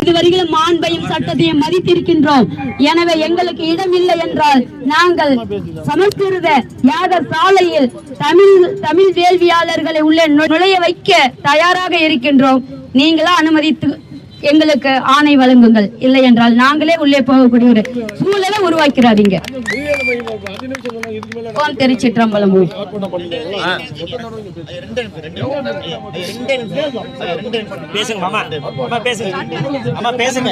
இதுவரையிலும் மாண்பையும் சட்டத்தையும் மதித்திருக்கின்றோம். எனவே எங்களுக்கு இடமில்லை என்றால் நாங்கள் சமஸ்கிருத யாக சாலையில் தமிழ் தமிழ் வேள்வியாளர்களை உள்ளே நுழைய வைக்க தயாராக இருக்கின்றோம். நீங்களா அனுமதித்து எங்களுக்கு ஆணை வழங்குங்கள். இல்லை என்றால் நாங்களே உள்ளே போகக்கூடிய ஒரு சூழலை உருவாக்கிறாதீங்க. திருச்சிற்றம்பலம் பேசுங்க.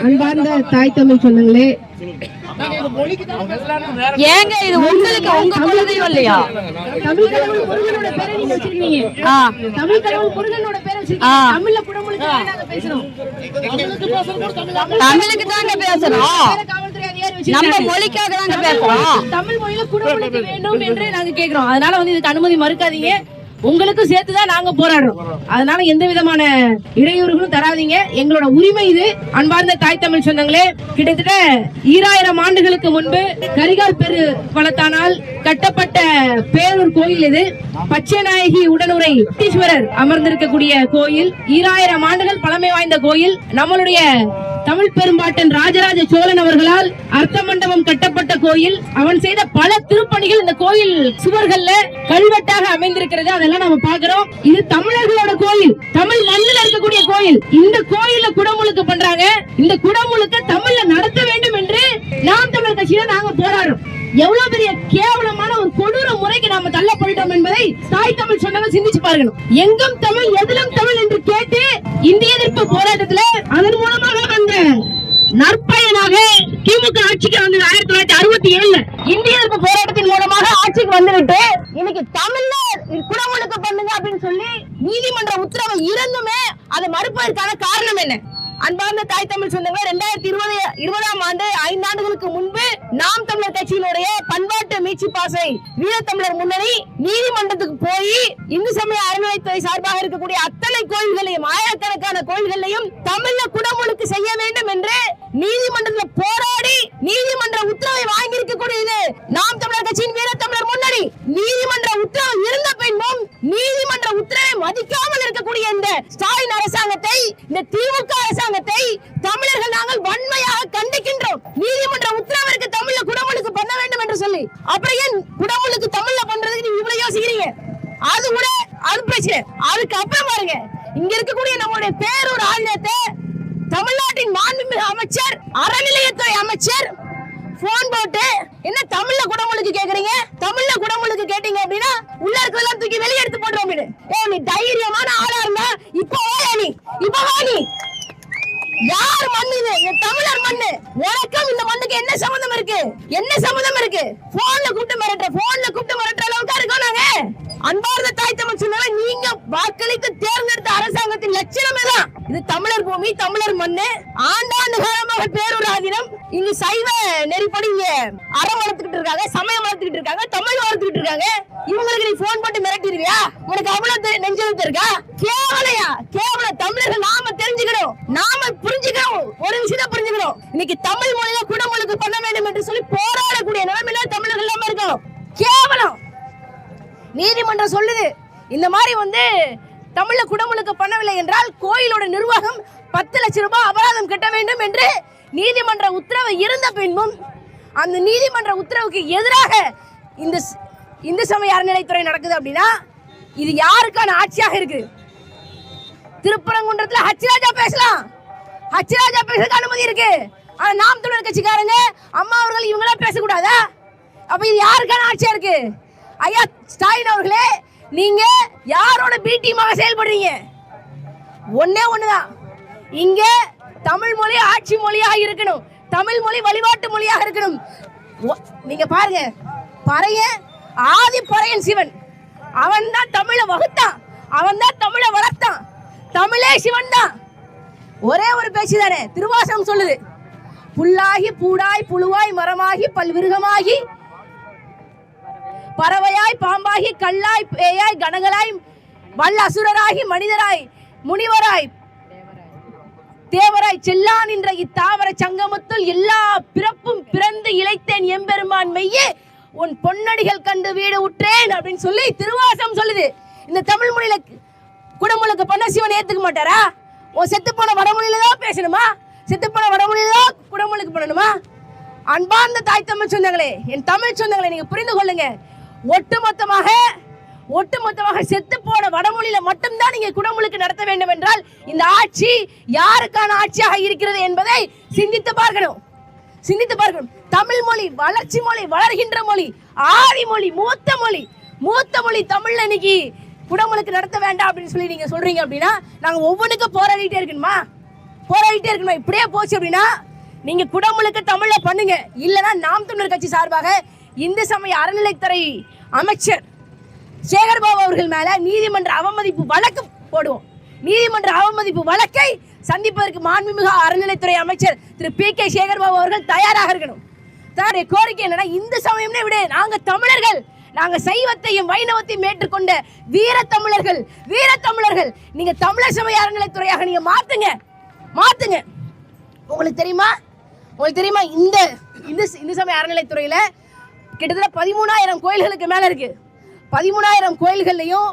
அன்பார்ந்த தாய் தமிழ் சொந்தங்களே. ஏங்க இது உங்களுக்கு உங்க குலதெய்வம் இல்லையா? தமிழ் கடவுள் முருகனோட பேரை நீங்க வச்சிருக்கீங்க. ஆ. தமிழ் கடவுள் முருகனோட பேரை ஆ. வச்சிருக்கீங்க தமிழ்ல குடமுழுக்கு நாங்க பேசுறோம் தமிழுக்கு தாங்க பேசுறோம் நம்ம. மொழிக்காக தாங்க பேசுறோம். தமிழ் மொழியில குடமுழுக்கு வேண்டும் என்று நாங்க கேக்குறோம். அதனால வந்து இதுக்கு அனுமதி மறுக்காதீங்க. உங்களுக்கும் சேர்த்துதான் நாங்க போராடுறோம். அதனால எந்த விதமான இடையூறுகளும் தராதீங்க. எங்களோட உரிமை இது. அன்பார்ந்த தாய் தமிழ் சொந்தங்களே கிட்டத்தட்ட ஈராயிரம் ஆண்டுகளுக்கு முன்பு கரிகால் பெரு பலத்தானால் கட்டப்பட்ட பேரூர் கோயில் இது. பச்சைநாயகி உடனுரை ஈஸ்வரர் அமர்ந்திருக்கக்கூடிய கோயில். ஈராயிரம் ஆண்டுகள் பழமை வாய்ந்த கோயில். நம்மளுடைய தமிழ் பெரும்பாட்டன் ராஜராஜ சோழன் அவர்களால் அர்த்த மண்டபம் கட்டப்பட்ட கோயில். அவன் செய்த பல திருப்பணிகள் இந்த கோயில் சுவர்கள்ல கல்வெட்டாக அமைந்திருக்கிறது. அதெல்லாம் நம்ம பாக்குறோம் இது தமிழர்களோட கோயில். தமிழ் மண்ணில் இருக்கக்கூடிய கோயில். இந்த கோயில்ல குடமுழுக்கு பண்றாங்க. இந்த குடமுழுக்க தமிழ்ல நடத்த வேண்டும் என்று நாம் தமிழ் கட்சியில நாங்க போராடுறோம். எவ்வளவு பெரிய கேவலமான ஒரு கொடூர முறைக்கு நாம தள்ளப்பட்டோம் என்பதை தாய் தமிழ் சொன்னவங்க சிந்திச்சு பாருங்க எங்கும் தமிழ் எதிலும் தமிழ் என்று கேட்டு இந்திய எதிர்ப்பு போராட்டத்துல அதன் மூலமாக வந்த நற்பயனாக திமுக ஆட்சிக்கு வந்தது ஆயிரத்தி தொள்ளாயிரத்தி அறுபத்தி ஏழுல. இந்திய எதிர்ப்பு போராட்டத்தின் மூலமாக ஆட்சிக்கு வந்துவிட்டு இன்னைக்கு தமிழ்ல குடமுழுக்க பண்ணுங்க அப்படின்னு சொல்லி நீதிமன்ற உத்தரவு இருந்துமே அதை மறுப்பதற்கான காரணம் என்ன? அன்பார்ந்த தாய் தமிழ் சொந்தங்களே ரெண்டாயிரத்தி இருபது இருபதாம் ஆண்டு ஐந்தாண்டுகளுக்கு முன்பு நாம் தமிழர் கட்சியினுடைய பண்பாட்டு மீட்சி பாசை வீரத்தமிழர் முன்னணி நீதிமன்றத்துக்கு போய் இந்து சமய அறநிலைத்துறை சார்பாக இருக்கக்கூடிய அத்தனை கோயில்களையும் ஆயிரக்கணக்கான கோயில்களையும் தமிழ்ல குடமுழுக்கு செய்ய வேண்டும் என்று நீதிமன்றத்தில் போராடி நீதிமன்ற உத்தரவை வாங்கி இருக்கக்கூடியது நாம் தமிழர் கட்சியின் வீரத்தமிழர் முன்னணி. நீதிமன்ற உத்தரவு இருந்த பின்பும் நீதிமன்ற உத்தரவை மதிக்காமல் இருக்கக்கூடிய இந்த ஸ்டாலின் அரசாங்கத்தை இந்த திமுக அரசாங்கத்தை தமிழர்கள் நாங்கள் வன்மையாக கண்டிக்கின்றோம். நீதிமன்ற உத்தரவிற்கு தமிழ்ல குடமுழுக்கு பண்ண வேண்டும் என்று சொல்லி. அப்புறம் ஏன் குடமுழுக்கு தமிழ்ல பண்றதுக்கு நீங்க இவ்வளவு யோசிக்கிறீங்க? அது கூட அது பிரச்சனை. அதுக்கு அப்புறம் பாருங்க. இங்க இருக்கக்கூடிய நம்மளுடைய பேரூர் ஆளுநத்தை தமிழ்நாட்டின் மாண்புமிகு அமைச்சர் அறநிலையத்துறை அமைச்சர் போன் போட்டு என்ன தமிழ்ல குடமுழுக்கு கேக்குறீங்க? தமிழ்ல குடமுழுக்கு கேட்டீங்க அப்படின்னா உள்ள இருக்கிறதெல்லாம் தூக்கி வெளியே எடுத்து போடுறோம் அப்படின்னு. ஏ நீ தைரியமான ஆளா இருந்தா இப்போ நீ. இப்போ நீ. யார் மண்ணு இது? தமிழர் மண்ணு. உனக்கும் இந்த மண்ணுக்கு என்ன சம்மந்தம் இருக்கு? என்ன சம்மந்தம் இருக்கு? போன்ல கூப்பிட்டு மிரட்டுற போன்ல கூப்பிட்டு மிரட்டுற அளவுக்கு இருக்கோம் நாங்க. அன்பார்ந்த தாய் தமிழ் சொன்னால நீங்க வாக்களித்து தேர்ந்தெடுத்த அரசாங்கத்தின் லட்சணமே தான் இது தமிழர் பூமி தமிழர் மண்ணு. ஆண்டாண்டு காலமாக பேரூர் ஆதீனம் இங்கு சைவ நெறிப்படி இங்க அறம் வளர்த்துக்கிட்டு இருக்காங்க சமயம் வளர்த்துக்கிட்டு இருக்காங்க தமிழ் வளர்த்துக்கிட்டு இருக்காங்க. இவங்களுக்கு நீ போன் போட்டு மிரட்டிடுவியா உனக்கு அவ்வளவு தெ- நெஞ்செழுத்து இருக்கா? கேவலையா? கேவல தமிழர்கள் நாம தெரிஞ்சுக்கணும். நாம புரிஞ்சுக்கணும். ஒரு விஷயத்த புரிஞ்சுக்கணும். இன்னைக்கு தமிழ் மொழியில குடமுழுக்கு பண்ண வேண்டும் என்று சொல்லி போராடக்கூடிய நிலைமையில தமிழர்கள் இல்லாம இருக்கோம். கேவலம். நீதிமன்றம் சொல்லுது. இந்த மாதிரி வந்து தமிழ குடமுழுக்க பண்ணவில்லை என்றால் கோயிலோட நிர்வாகம் பத்து லட்சம் ரூபாய் அபராதம் கட்ட வேண்டும் என்று நீதிமன்ற உத்தரவு இருந்த பின்பும் அந்த நீதிமன்ற உத்தரவுக்கு எதிராக இந்த இந்து சமய அறநிலைத்துறை நடக்குது அப்படின்னா இது யாருக்கான ஆட்சியாக இருக்கு? திருப்பரங்குன்றத்தில் ஹச்சிராஜா பேசலாம். ஹச்சிராஜா பேசுறதுக்கு அனுமதி இருக்கு. ஆனா நாம் தமிழர் கட்சிக்காரங்க அம்மா அவர்கள் இவங்களாம் பேசக்கூடாதா? அப்ப இது யாருக்கான ஆட்சியா இருக்கு? ஐயா ஸ்டாலின் அவர்களே நீங்க யாரோட பீட்டியமாக செயல்படுறீங்க? ஒன்னே ஒண்ணுதான். இங்க தமிழ் மொழி ஆட்சி மொழியாக இருக்கணும். தமிழ் மொழி வழிபாட்டு மொழியாக இருக்கணும். ஒ- நீங்க பாருங்க. பறைய ஆதி பறையன் சிவன். அவன் தான் தமிழை வகுத்தான். அவன் தான் தமிழை வளர்த்தான். தமிழே சிவன் தான் ஒரே ஒரு பேச்சு தானே திருவாசகம் சொல்லுது. புல்லாகி பூடாய் புழுவாய் மரமாகி பல்விருகமாகி பறவையாய் பாம்பாகி கல்லாய் பேயாய் கனகலாய் வல்ல அசுரராகி மனிதராய் முனிவராய் தேவராய் செல்லான் என்ற இத்தாவர சங்கமத்துள் எல்லா பிறப்பும் பிறந்து இழைத்தேன் எம்பெருமான் மெய்யே உன் பொன்னடிகள் கண்டு வீடு உற்றேன் அப்படின்னு சொல்லி திருவாசம் சொல்லுது. இந்த தமிழ் மொழியில குடமுழுக்கு பண்ண சிவன் ஏத்துக்க மாட்டாரா? உன் செத்து போன வடமொழியில தான் பேசணுமா? செத்து போன வடமொழியில தான் குடமுழுக்கு பண்ணணுமா? அன்பார்ந்த தாய் தமிழ் சொந்தங்களே என் தமிழ் சொந்தங்களே நீங்க புரிந்து கொள்ளுங்க. ஒட்டுமொத்தமாக ஒட்டுமொத்தமாக செத்து போன வடமொழியில மட்டும்தான் நீங்க குடமுழுக்கு நடத்த வேண்டும் என்றால் இந்த ஆட்சி யாருக்கான ஆட்சியாக இருக்கிறது என்பதை சிந்தித்து பார்க்கணும். சிந்தித்து பார்க்கணும். தமிழ் மொழி வளர்ச்சி மொழி வளர்கின்ற மொழி ஆதி மொழி மூத்த மொழி மூத்த மொழி தமிழ்ல இன்னைக்கு குடமுழுக்கு நடத்த வேண்டாம் அப்படின்னு சொல்லி நீங்க சொல்றீங்க அப்படின்னா நாங்க ஒவ்வொன்றுக்கும் போராடிட்டே இருக்கணுமா? போராடிட்டே இருக்கணுமா? இப்படியே போச்சு அப்படின்னா நீங்க குடமுழுக்கு தமிழ்ல பண்ணுங்க. இல்லைன்னா நாம் தமிழர் கட்சி சார்பாக இந்து சமய அறநிலைத்துறை அமைச்சர் சேகர்பாபு அவர்கள் மேல நீதிமன்ற அவமதிப்பு வழக்கு போடுவோம். நீதிமன்ற அவமதிப்பு வழக்கை சந்திப்பதற்கு மாண்புமிகு அறநிலைத்துறை அமைச்சர் திரு பி கே சேகர்பாபு அவர்கள் தயாராக இருக்கணும். தன்னுடைய கோரிக்கை என்னன்னா இந்து சமயம்னே விட. நாங்க தமிழர்கள். நாங்க சைவத்தையும் வைணவத்தையும் ஏற்றுக்கொண்ட வீர தமிழர்கள். வீர தமிழர்கள். நீங்க தமிழர் சமய அறநிலைத்துறையாக நீங்க மாத்துங்க. மாத்துங்க. உங்களுக்கு தெரியுமா? உங்களுக்கு தெரியுமா? இந்த இந்து இந்து சமய அறநிலைத்துறையில கிட்டத்தட்ட பதிமூணாயிரம் கோயில்களுக்கு மேலே இருக்குது பதிமூணாயிரம் கோயில்கள்லையும்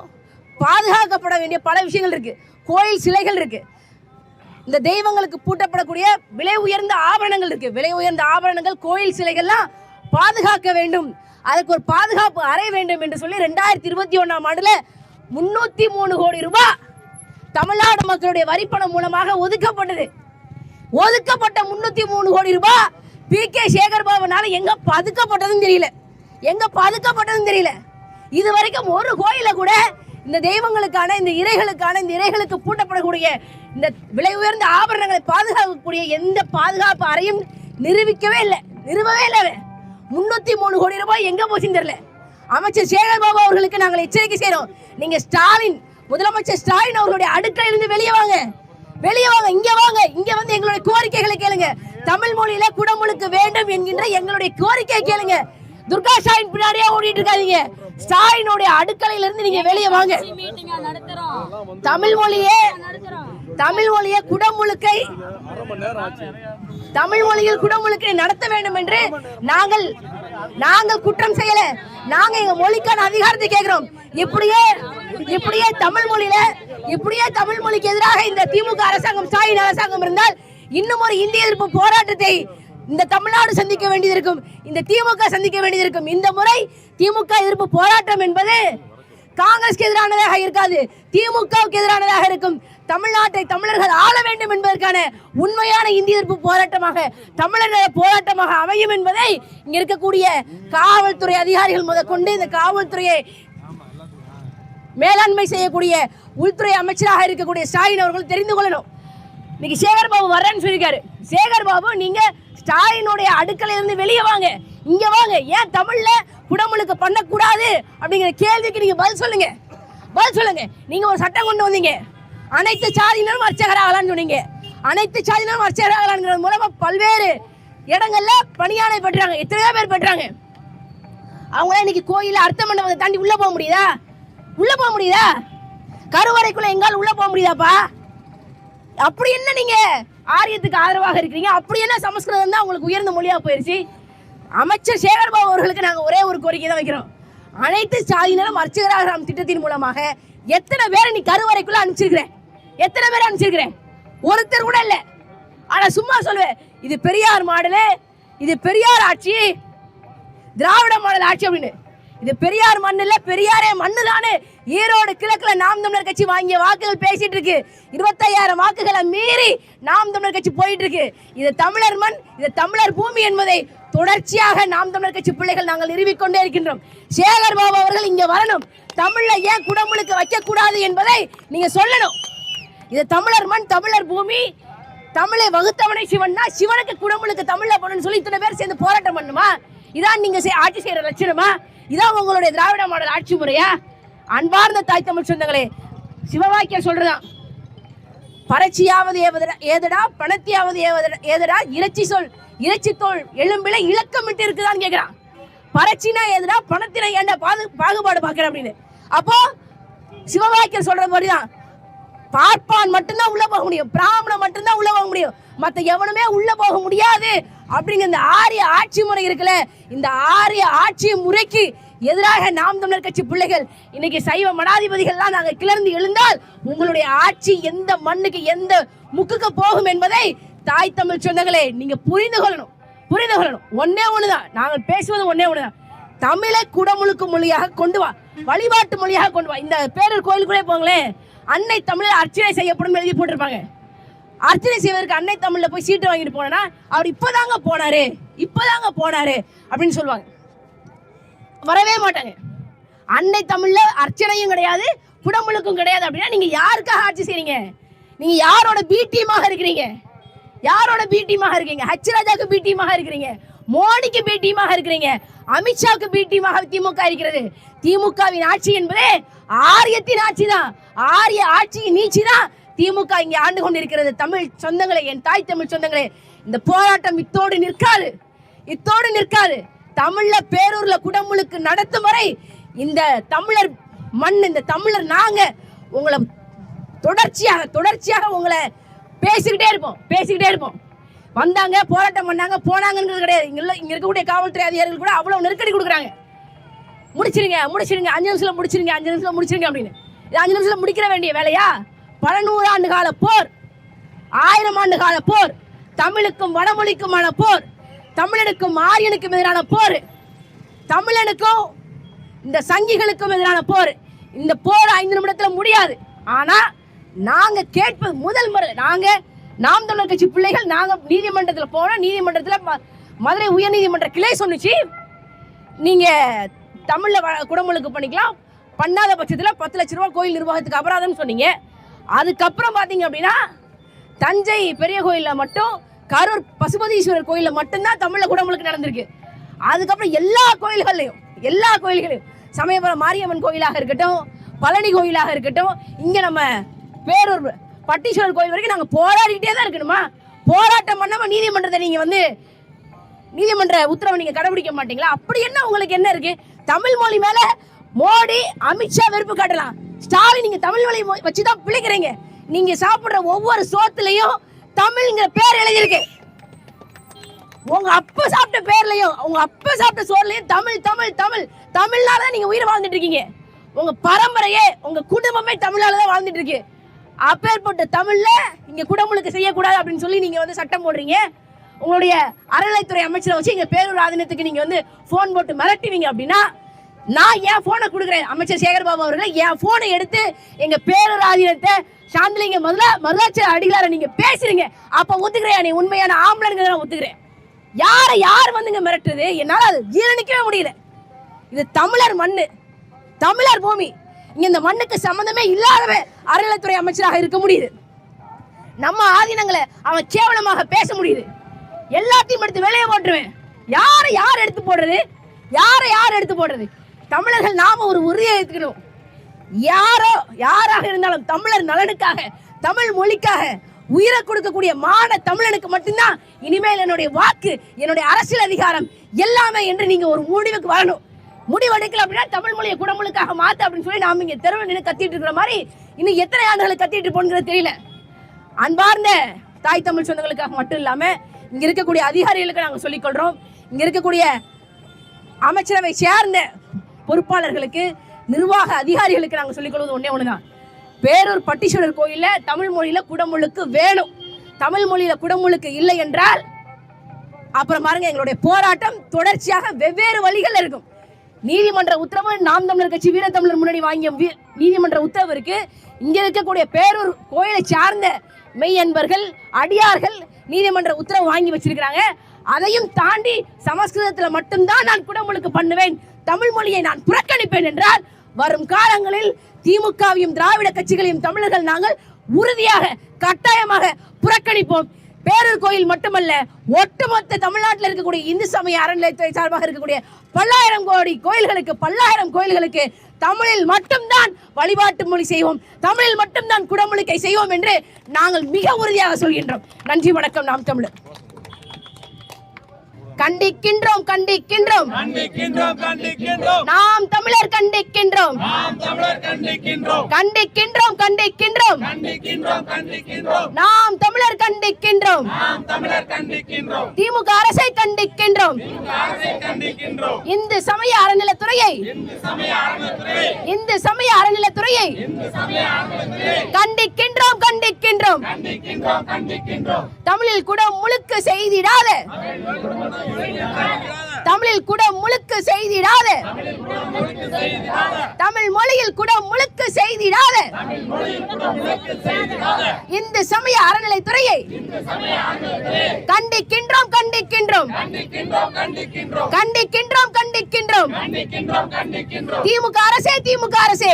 பாதுகாக்கப்பட வேண்டிய பல விஷயங்கள் இருக்குது கோயில் சிலைகள் இருக்குது இந்த தெய்வங்களுக்கு பூட்டப்படக்கூடிய விலை உயர்ந்த ஆபரணங்கள் இருக்குது விலை உயர்ந்த ஆபரணங்கள் கோயில் சிலைகள்லாம் பாதுகாக்க வேண்டும். அதுக்கு ஒரு பாதுகாப்பு அறை வேண்டும் என்று சொல்லி ரெண்டாயிரத்தி இருபத்தி ஒன்றாம் ஆண்டில் முன்னூற்றி மூணு கோடி ரூபாய் தமிழ்நாடு மக்களுடைய வரிப்பணம் மூலமாக ஒதுக்கப்பட்டது. ஒதுக்கப்பட்ட முன்னூற்றி மூணு கோடி ரூபாய் பி கே சேகர் பாபுனால எங்க பதுக்கப்பட்டதும் தெரியல. எங்க பதுக்கப்பட்டதும் தெரியல. இது வரைக்கும் ஒரு கோயில கூட இந்த தெய்வங்களுக்கான இந்த இறைகளுக்கான இந்த இறைகளுக்கு பூட்டப்படக்கூடிய இந்த விலை உயர்ந்த ஆபரணங்களை பாதுகாக்கக்கூடிய எந்த பாதுகாப்பு அறையும் நிரூபிக்கவே இல்லை. நிறுவவே இல்லை முன்னூத்தி மூணு கோடி ரூபாய் எங்க போச்சுன்னு தெரியல. அமைச்சர் சேகர் பாபு அவர்களுக்கு நாங்கள் எச்சரிக்கை செய்கிறோம் நீங்க ஸ்டாலின் முதலமைச்சர் ஸ்டாலின் அவர்களுடைய அடுக்கிலிருந்து வெளியே வாங்க. வெளியே வாங்க இங்க வாங்க. இங்க வந்து எங்களுடைய கோரிக்கைகளை கேளுங்க. தமிழ் மொழியில குடமுழுக்கு வேண்டும் என்கின்ற எங்களுடைய கோரிக்கையை கேளுங்க. துர்கா ஸ்டாலின் பின்னாடியே ஓடிட்டு இருக்காதீங்க. ஸ்டாலினுடைய அடுக்கலையில இருந்து நீங்க வெளியே வாங்க. தமிழ் மொழியே தமிழ் மொழியே குடமுழுக்கை தமிழ் மொழியில் குடமுழுக்கை நடத்த வேண்டும் என்று நாங்கள் நாங்கள் குற்றம் செய்யல. நாங்க எங்க மொழிக்கான அதிகாரத்தை கேட்கிறோம். இப்படியே இப்படியே தமிழ் மொழியில இப்படியே தமிழ் மொழிக்கு எதிராக இந்த திமுக அரசாங்கம் ஸ்டாலின் அரசாங்கம் இருந்தால் இன்னும் ஒரு இந்திய எதிர்ப்பு போராட்டத்தை இந்த தமிழ்நாடு சந்திக்க வேண்டியதிருக்கும் இந்த திமுக சந்திக்க வேண்டியிருக்கும் இந்த முறை திமுக எதிர்ப்பு போராட்டம் என்பது காங்கிரஸ்க்கு எதிரானதாக இருக்காது திமுகவுக்கு எதிரானதாக இருக்கும். தமிழ்நாட்டை தமிழர்கள் ஆள வேண்டும் என்பதற்கான உண்மையான இந்திய எதிர்ப்பு போராட்டமாக தமிழர்கள போராட்டமாக அமையும் என்பதை இங்க இருக்கக்கூடிய காவல்துறை அதிகாரிகள் முதற்கொண்டு இந்த காவல்துறையை மேலாண்மை செய்யக்கூடிய உள்துறை அமைச்சராக இருக்கக்கூடிய ஸ்டாலின் அவர்கள் தெரிந்து கொள்ளணும். இன்னைக்கு சேகர் பாபு வர்றேன்னு சொல்லியிருக்காரு. சேகர் பாபு நீங்க ஸ்டாலினுடைய அடுக்கலையிலிருந்து வெளியே வாங்க. இங்க வாங்க. ஏன் தமிழ்ல குடமுழுக்கு பண்ணக்கூடாது? அப்படிங்கிற கேள்விக்கு நீங்க பதில் சொல்லுங்க. பதில் சொல்லுங்க. நீங்க ஒரு சட்டம் கொண்டு வந்தீங்க. அனைத்து சாதியினரும் அர்ச்சகராகலாம்னு சொன்னீங்க. அனைத்து சாதியினரும் அர்ச்சகராகலாம்ங்கிறது மூலமா பல்வேறு இடங்கள்ல பணியாளர் பெற்றாங்க. எத்தனையோ பேர் பெற்றாங்க. அவங்களாம் இன்னைக்கு கோயில அர்த்த மண்டபத்தை தாண்டி உள்ள போக முடியுதா? உள்ளே போக முடியுதா? கருவறைக்குள்ளே எங்கால் உள்ளே போக முடியுதாப்பா? அப்படி என்ன நீங்கள் ஆரியத்துக்கு ஆதரவாக இருக்கிறீங்க? அப்படி என்ன சமஸ்கிருதம் தான் உங்களுக்கு உயர்ந்த மொழியாக போயிடுச்சு அமைச்சர் சேகர்பாபு அவர்களுக்கு நாங்கள் ஒரே ஒரு கோரிக்கை தான் வைக்கிறோம். அனைத்து சாதியினரும் அர்ச்சகராக திட்டத்தின் மூலமாக எத்தனை பேரை நீ கருவறைக்குள்ளே அனுப்பிச்சிருக்கிறேன் எத்தனை பேரை அனுப்பிச்சிருக்கிறேன் ஒருத்தர் கூட இல்லை. ஆனால் சும்மா சொல்லுவேன் இது பெரியார் மாடலு இது பெரியார் ஆட்சி திராவிட மாடல் ஆட்சி அப்படின்னு. இது பெரியார் மண்ணு இல்ல பெரியாரே மண்ணு தானே ஈரோடு கிழக்குல நாம் தமிழர் கட்சி வாங்கிய வாக்குகள் பேசிட்டு இருக்கு. இருபத்தையாயிரம் வாக்குகளை மீறி நாம் தமிழர் கட்சி போயிட்டு இருக்கு. இது தமிழர் மண் இது தமிழர் பூமி என்பதை தொடர்ச்சியாக நாம் தமிழர் கட்சி பிள்ளைகள் நாங்கள் நிறுவிக்கொண்டே இருக்கின்றோம். சேகர் பாபு அவர்கள் இங்க வரணும். தமிழ்ல ஏன் குடமுழுக்கு வைக்க கூடாது என்பதை நீங்க சொல்லணும். இது தமிழர் மண் தமிழர் பூமி. தமிழை வகுத்தவனை சிவன்னா சிவனுக்கு குடமுழுக்கு தமிழ்ல பண்ணணும்னு சொல்லி இத்தனை பேர் சேர்ந்து போராட்டம் பண்ணுமா? இதான் நீங்க ஆட்சி செய்யற லட்சணமா? இதான் உங்களுடைய திராவிட மாடல் ஆட்சி முறையா? அன்பார்ந்த தாய் தமிழ் சொந்தங்களே சிவவாக்கியம் சொல்றதான் பறச்சியாவது ஏவதடா ஏதடா பணத்தியாவது ஏவதடா ஏதடா இறைச்சி சொல் இறைச்சி தோல் எலும்பில இலக்கமிட்டு இருக்குதான்னு கேக்குறான். பறச்சினா ஏதடா பணத்தினை ஏன்டா பாது பாகுபாடு பார்க்குறேன் அப்படின்னு. அப்போ சிவவாக்கியம் சொல்ற மாதிரிதான். பார்ப்பான் மட்டும்தான் உள்ள போக முடியும். பிராமணன் மட்டும்தான் உள்ள போக முடியும். மற்ற எவனுமே உள்ள போக முடியாது. அப்படிங்கிற இந்த ஆரிய ஆட்சி முறை இருக்குல்ல இந்த ஆரிய ஆட்சி முறைக்கு எதிராக நாம் தமிழர் கட்சி பிள்ளைகள் இன்னைக்கு சைவ மடாதிபதிகள்லாம் நாங்கள் கிளர்ந்து எழுந்தால் உங்களுடைய ஆட்சி எந்த மண்ணுக்கு எந்த முக்குக்கு போகும் என்பதை தாய் தமிழ் சொந்தங்களே நீங்க புரிந்து கொள்ளணும். புரிந்து கொள்ளணும். ஒன்னே ஒண்ணுதான். நாங்கள் பேசுவது ஒன்னே ஒண்ணுதான். தமிழை குடமுழுக்கு மொழியாக கொண்டு வா வழிபாட்டு மொழியாக கொண்டு வா. இந்த பேரூர் கோயிலுக்குள்ளே போங்களேன். அன்னை தமிழில் அர்ச்சனை செய்யப்படும் எழுதி போட்டிருப்பாங்க. அர்ச்சனை செய்வதற்கு அன்னை தமிழில் போய் சீட்டு வாங்கிட்டு போனேன்னா அவர் இப்போதாங்க போனாரு இப்போதாங்க போனாரு அப்படின்னு சொல்லுவாங்க. வரவே மாட்டாங்க. அன்னை தமிழில் அர்ச்சனையும் கிடையாது குடமுழுக்கும் கிடையாது அப்படின்னா நீங்கள் யாருக்காக ஆட்சி செய்றீங்க? நீங்கள் யாரோட பி டீமாக இருக்கிறீங்க? யாரோட பி டீமாக இருக்கீங்க? ஹச் ராஜாவுக்கு பி டீமாக இருக்கிறீங்க? மோடிக்கு பி டீமாக இருக்கிறீங்க. அமித்ஷாவுக்கு பி டீமாக திமுக இருக்கிறது. திமுகவின் ஆட்சி என்பதே ஆரியத்தின் ஆட்சி தான் ஆரிய ஆட்சியின் நீச்சி தான் திமுக இங்கே ஆண்டு கொண்டிருக்கிறது. தமிழ் சொந்தங்களே என் தாய் தமிழ் சொந்தங்களே இந்த போராட்டம் இத்தோடு நிற்காது. இத்தோடு நிற்காது. தமிழ்ல பேரூர்ல குடமுழுக்கு நடத்தும் வரை இந்த தமிழர் மண் இந்த தமிழர் நாங்க உங்களை தொடர்ச்சியாக தொடர்ச்சியாக உங்களை பேசிக்கிட்டே இருப்போம். பேசிக்கிட்டே இருப்போம். வந்தாங்க போராட்டம் பண்ணாங்க போனாங்கன்றது கிடையாது. இங்க இங்கே இங்க இருக்கக்கூடிய காவல்துறை அதிகாரிகள் கூட அவ்வளவு நெருக்கடி கொடுக்குறாங்க. முடிச்சிருங்க முடிச்சிருங்க அஞ்சு நிமிஷத்தில் முடிச்சிருங்க அஞ்சு நிமிஷத்தில் முடிச்சிருங்க அப்படின்னு. இது அஞ்சு நிமிஷத்தில் முடிக்கிற வேண்டிய வேலையா? பல நூறு ஆண்டு கால போர் ஆயிரம் ஆண்டு கால போர் தமிழுக்கும் வடமொழிக்குமான போர் தமிழனுக்கும் ஆரியனுக்கும் எதிரான போர் தமிழனுக்கும் இந்த சங்கிகளுக்கும் எதிரான போர். இந்த போர் ஐந்து நிமிடத்துல முடியாது. ஆனா நாங்க கேட்பது முதல் முறை. நாங்கள் நாம் தமிழர் கட்சி பிள்ளைகள் நாங்க நீதிமன்றத்தில் போனோம். நீதிமன்றத்தில் ம- மதுரை உயர்நீதிமன்ற கிளை சொன்னிச்சு. நீங்க தமிழ்ல வ- குடமுழுக்கு பண்ணிக்கலாம். பண்ணாத பட்சத்தில் பத்து லட்ச ரூபா கோயில் நிர்வாகத்துக்கு அபராதம் சொன்னீங்க. அதுக்கப்புறம் பார்த்தீங்க அப்படின்னா தஞ்சை பெரிய கோயிலில் மட்டும் கரூர் பசுபதீஸ்வரர் கோயிலில் மட்டும்தான் தமிழில் குடமுழுக்கு நடந்திருக்கு. அதுக்கப்புறம் எல்லா கோயில்கள்லையும் எல்லா கோயில்களையும் சமயபுரம் மாரியம்மன் கோயிலாக இருக்கட்டும் பழனி கோயிலாக இருக்கட்டும் இங்கே நம்ம பேரூர் பட்டீஸ்வரர் கோயில் வரைக்கும் நாங்கள் போராடிக்கிட்டே தான் இருக்கணுமா? போராட்டம் பண்ணாமல் நீதிமன்றத்தை நீங்கள் வந்து நீதிமன்ற உத்தரவை நீங்கள் கடைபிடிக்க மாட்டீங்களா? அப்படி என்ன உங்களுக்கு என்ன இருக்குது தமிழ் மொழி மேலே மோடி அமித்ஷா வெறுப்பு காட்டலாம். ஸ்டாலின் நீங்கள் தமிழ் மொழி மொ- வச்சுதான் பிழைக்கிறீங்க. நீங்கள் சாப்பிட்ற ஒவ்வொரு சோத்துலயும் தமிழ்ங்கிற பேர் எழுதியிருக்கு. உங்க அப்பா சாப்பிட்ட பேர்லயும் உங்க அப்பா சாப்பிட்ட சோர்லயும் தமிழ் தமிழ் தமிழ் தமிழ்னால தான் நீங்க உயிர் வாழ்ந்துட்டு இருக்கீங்க. உங்க பரம்பரையே உங்க குடும்பமே தமிழால தான் வாழ்ந்துட்டு இருக்கு. அப்பேற்பட்ட தமிழ்ல இங்க குடமுழுக்கு செய்யக்கூடாது அப்படின்னு சொல்லி நீங்க வந்து சட்டம் போடுறீங்க. உங்களுடைய அறநிலைத்துறை அமைச்சரை வச்சு எங்க பேரூர் ஆதீனத்துக்கு நீங்க வந்து போன் போட்டு மிரட்டுவீங்க அப்படின்னா நான் என் போனை கொடுக்குறேன்? அமைச்சர் சேகர் பாபு அவர்கள் என் போனை எடுத்து எங்க பேரூர் ஆதீனத்தை சாந்திலிங்க முதல்ல மருதாச்சல அடிகளார நீங்க பேசுறீங்க. அப்ப ஒத்துக்கிறேன். நீ உண்மையான ஆம்பளைங்க நான் ஒத்துக்கிறேன். யாரை யார் வந்துங்க மிரட்டுறது? என்னால அது ஜீரணிக்கவே முடியல. இது தமிழர் மண்ணு. தமிழர் பூமி. இந்த மண்ணுக்கு சம்மந்தமே இல்லாதவன் அறநிலைத்துறை அமைச்சராக இருக்க முடியுது. நம்ம ஆதீனங்களை அவன் கேவலமாக பேச முடியுது. எல்லாத்தையும் எடுத்து வெளியே போட்டுருவேன். யாரை யார் எடுத்து போடுறது? யாரை யார் எடுத்து போடுறது? தமிழர்கள் நாம ஒரு உறுதியை எடுத்துக்கணும் யாரோ யாராக இருந்தாலும் தமிழர் நலனுக்காக தமிழ் மொழிக்காக உயிரை கொடுக்கக்கூடிய மான தமிழனுக்கு மட்டும்தான் இனிமேல் என்னுடைய வாக்கு என்னுடைய அரசியல் அதிகாரம் எல்லாமே என்று நீங்க ஒரு முடிவுக்கு வரணும். முடிவெடுக்கல அப்படின்னா தமிழ் மொழியை குடமுழுக்காக மாத்து அப்படின்னு சொல்லி நாம இங்க தெருவில் நின்று கத்திட்டு இருக்கிற மாதிரி இன்னும் எத்தனை ஆண்டுகள் கத்திட்டு இருப்போங்கிறது தெரியல. அன்பார்ந்த தாய் தமிழ் சொந்தங்களுக்காக மட்டும் இல்லாம இங்க இருக்கக்கூடிய அதிகாரிகளுக்கு நாங்கள் சொல்லிக் கொள்றோம் இங்க இருக்கக்கூடிய அமைச்சரவை சேர்ந்த பொறுப்பாளர்களுக்கு நிர்வாக அதிகாரிகளுக்கு நாங்கள் சொல்லிக் கொள்வது ஒன்று தான் பேரூர் பட்டீஸ்வரர் கோயிலில் தமிழ் மொழியில் குடமுழுக்கு வேணும். தமிழ் மொழியில் குடமுழுக்கு இல்லை என்றால் அப்புறம் பாருங்க எங்களுடைய போராட்டம் தொடர்ச்சியாக வெவ்வேறு வழிகள் இருக்கும். நீதிமன்ற உத்தரவு நாம் தமிழர் கட்சி வீரத்தமிழர் முன்னாடி வாங்கிய நீதிமன்ற உத்தரவு இருக்கு. இங்க இருக்கக்கூடிய பேரூர் கோயிலை சார்ந்த மெய் அன்பர்கள் அடியார்கள் நீதிமன்ற உத்தரவு வாங்கி வச்சிருக்கிறாங்க. அதையும் தாண்டி சமஸ்கிருதத்துல மட்டும்தான் நான் குடமுழுக்கு பண்ணுவேன். தமிழ் மொழியை நான் புறக்கணிப்பேன் என்றால் வரும் காலங்களில் திமுகவையும் திராவிட கட்சிகளையும் தமிழர்கள் நாங்கள் உறுதியாக கட்டாயமாக புறக்கணிப்போம். பேரூர் கோயில் மட்டுமல்ல ஒட்டுமொத்த தமிழ்நாட்டில் இருக்கக்கூடிய இந்து சமய அறநிலையத்துறை சார்பாக இருக்கக்கூடிய பல்லாயிரம் கோடி கோயில்களுக்கு பல்லாயிரம் கோயில்களுக்கு தமிழில் மட்டும்தான் வழிபாட்டு மொழி செய்வோம். தமிழில் மட்டும்தான் குடமுழுக்கை செய்வோம் என்று நாங்கள் மிக உறுதியாக சொல்கின்றோம். நன்றி வணக்கம். நாம் தமிழர். கண்டிக்கின்றோம் கண்டிக்கின்றோம். கண்டிக்கின்றோம் கண்டிக்கின்றோம். நாம் தமிழர் கண்டிக்கின்றோம். நாம் தமிழர் கண்டிக்கின்றோம். கண்டிக்கின்றோம் கண்டிக்கின்றோம். கண்டிக்கின்றோம் கண்டிக்கின்றோம். நாம் தமிழர் கண்டிக்கின்றோம். நாம் தமிழர் கண்டிக்கின்றோம். திமுக அரசை கண்டிக்கின்றோம். கண்டிக்கின்றோம். இந்து சமய அறநிலைத்துறையை. இந்து சமய அறநிலைத்துறையை. சமய அறநிலைத்துறையை. கண்டிக்கின்றோம் கண்டிக்கின்றோம். கண்டிக்கின்றோம் கண்டிக்கின்றோம். தமிழில் கூட முழுக்க செய்திடாத. Obrigada. தமிழில் குடம் முழுக்கு செய்திடாத. தமிழ் மொழியில் குடம் முழுக்கு செய்திடாத. இந்த சமய அறநிலைத்துறையை கண்டிக்கின்றோம் கண்டிக்கின்றோம். கண்டிக்கின்றோம் கண்டிக்கின்றோம். திமுக அரசே திமுக அரசே.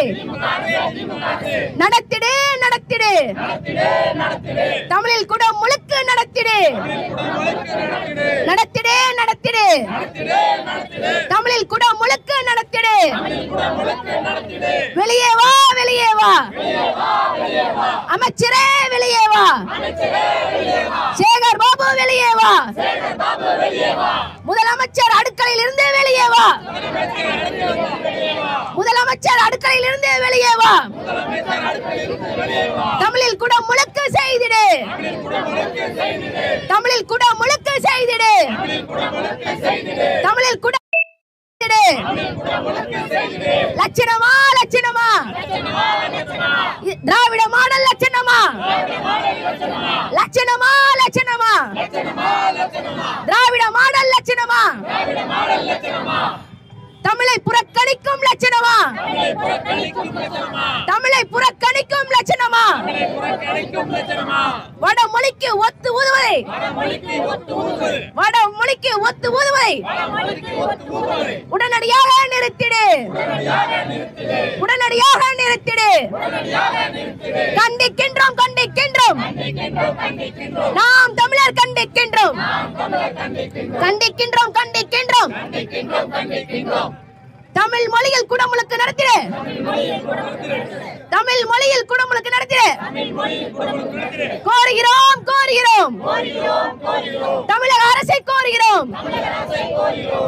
நடத்திடு நடத்திடு. தமிழில் குடம் முழுக்கு நடத்திடு. நடத்திடே நடத்திடு. தமிழில் கூட முழுக்க நடத்திடு வெளியே வா வெளியே வா அமைச்சரே வெளியே வா சேகர் பாபு வெளியே வா முதலமைச்சர் அடுக்கலையில் இருந்து வெளியே வா முதலமைச்சர் அடுக்கலையில் இருந்து வெளியே வா தமிழில் கூட முழுக்க செய்திடு தமிழில் கூட முழுக்க செய்திடு தமிழில் கூட லட்சணமா லட்சணமா. திராவிட மாடல் லட்சணமா. லட்சணமா லட்சணமா. திராவிட மாடல் லட்சணமா. தமிழை புறக்கணிக்கும் லட்சணமா? தமிழை புறக்கணிக்கும் லட்சணமா? வடமொழிக்கு ஒத்து ஊதுவதை? வடமொழிக்கு ஒத்து ஊதுவதை? உடனடியாக நிறுத்திடு. உடனடியாக நிறுத்திடு. கண்டிக்கின்றோம் கண்டிக்கின்றோம். நாம் தமிழர் கண்டிக்கின்றோம். கண்டிக்கின்றோம் கண்டிக்கின்றோம். தமிழ் மொழியில் குடமுழுக்கு நடத்திடு. தமிழ் மொழியில் குடமுழுக்கு நடத்திடு. கோருகிறோம் கோருகிறோம். தமிழக அரசை கோருகிறோம்.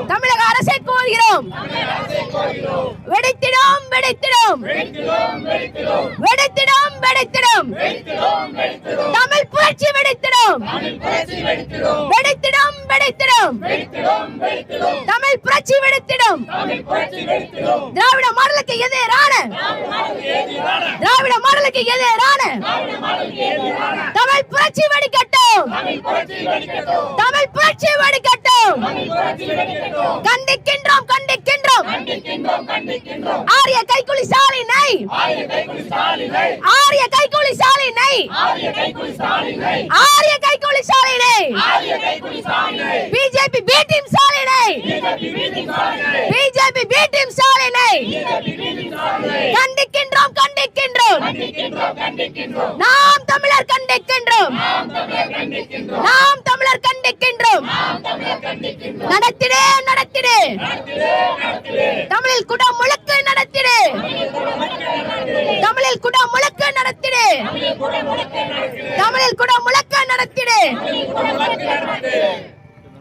தமிழக அரசை கோருகிறோம். வெடித்திடும் வெடித்திடும். வெடித்திடும் வெடித்திடும். தமிழ் புரட்சி வெடித்திடும். வெடித்திடும் வெடித்திடும். தமிழ் புரட்சி வெடித்திடும். திராவிட மாடலுக்கு எதிரான திராவிட மாடலுக்கு எதிரான தமிழ் புரட்சி வெடிக்கட்டும். தமிழ் புரட்சி வடிகட்டும் கண்டிக்கின்றோம் கண்டிக்கின்றோம். ஆரிய கைக்குலி சாலினை. ஆரிய கைக்குலி சாலினை. ஆரிய கைக்குலி சாலினை. பிஜேபி பி டீம் சாலினை. பிஜேபி பி டீம் சாலினை. கண்டிக்கின்றோம் கண்டிக்கின்றோம். நாம் தமிழர் கண்டிக்கின்றோம். நாம் தமிழர் கண்டிக்கின்றோம். நடத்திடு நடத்திடு. தமிழில் கூட முழுக்க நடத்திடு. தமிழில் குடம் முழுக்க நடத்திடு. தமிழில் கூட முழக்க நடத்திடு.